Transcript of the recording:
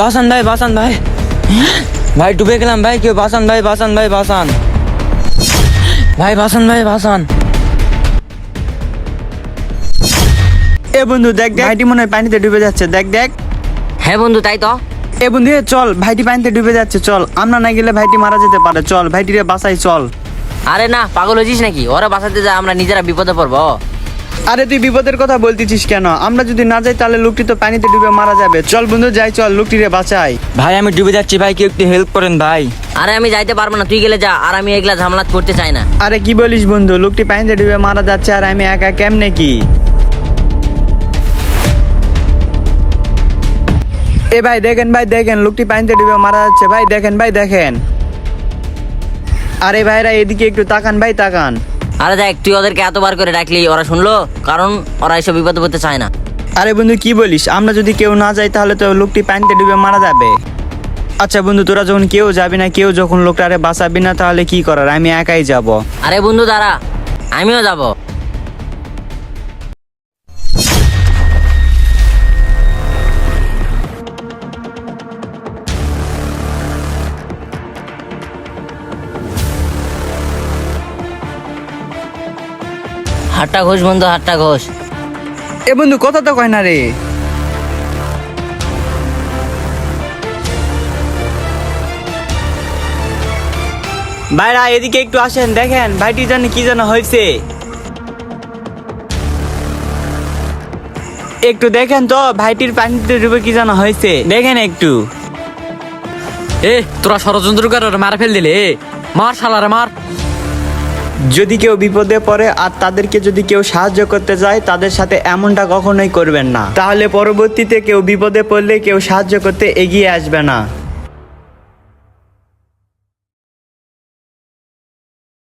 বাসান ভাই বাসান ভাই। ভাই ডুবে গেলাম ভাই কেউ বাসান ভাই বাসান ভাই বাসান। ভাই বাসান ভাই বাসান। এ বন্ধু দেখ দেখ। ভাইটি মনে হয় পানিতে ডুবে যাচ্ছে দেখ দেখ। হ্যাঁ বন্ধু তাই তো। এ বন্ধু এ চল ভাইটি পানিতে ডুবে যাচ্ছে চল। আমরা না গেলে ভাইটি মারা যেতে পারে চল। ভাইটিরে বাসাই চল। আরে না পাগল হয়েছিস নাকি? ওরা বাসাতে যা আমরা নিজেরা বিপদে পড়ব। আরে তুই বিপদের কথা বলতেছিস কেন? আমরা যদি না যাই তাহলে লোকটি তো পানিতে ডুবে মারা যাবে। চল বন্ধু যাই চল লোকটিরে বাঁচাই। ভাই আমি ডুবে যাচ্ছি ভাই কেউ একটু হেল্প করেন ভাই। আরে আমি যাইতে পারব না তুই গেলে যা আর আমি এগুলা ঝামেলা করতে চাই না। আরে কি বলিস বন্ধু লোকটি পানিতে ডুবে মারা যাচ্ছে আর আমি একা কেমনে কি? এ ভাই দেখেন ভাই দেখেন লোকটি পানিতে ডুবে মারা যাচ্ছে ভাই দেখেন ভাই দেখেন। আরে ভাইরা এদিকে একটু তাকান ভাই তাকান। আরে দেখ তুই ওদেরকে এতবার করে ডাকলি ওরা শুনলো? কারণ ওরা এসব বিপদে পড়তে চায় না। আরে বন্ধু কি বলিস? আমরা যদি কেউ না যাই তাহলে তো লোকটি পানিতে ডুবে মারা যাবে। আচ্ছা বন্ধু তোরা যখন কেউ যাবি না কেউ যখন লোকটা আরে বাঁচাবি না তাহলে কি করার? আমি একাই যাব। আরে বন্ধু দাঁড়া। আমিও যাব। হাটটা ঘোষ বন্ধু হাটটা ঘোষ। এ বন্ধু কথা তো কয় না রে। ভাইরা এদিকে একটু আসেন দেখেন ভাইটি জানি কি যেন হয়েছে। একটু দেখেন তো ভাইটির পানিতে ডুবে কি যেন হয়েছে। দেখেন একটু। এ তোরা ষড়যন্ত্র করে ওরে মারা ফেল দিলে মার শালারে মার। যদি কেউ বিপদে পড়ে আর তাদেরকে যদি কেউ সাহায্য করতে যায়, তাদের সাথে এমনটা কখনোই করবেন না। তাহলে পরবর্তীতে কেউ বিপদে পড়লে কেউ সাহায্য করতে এগিয়ে আসবে না।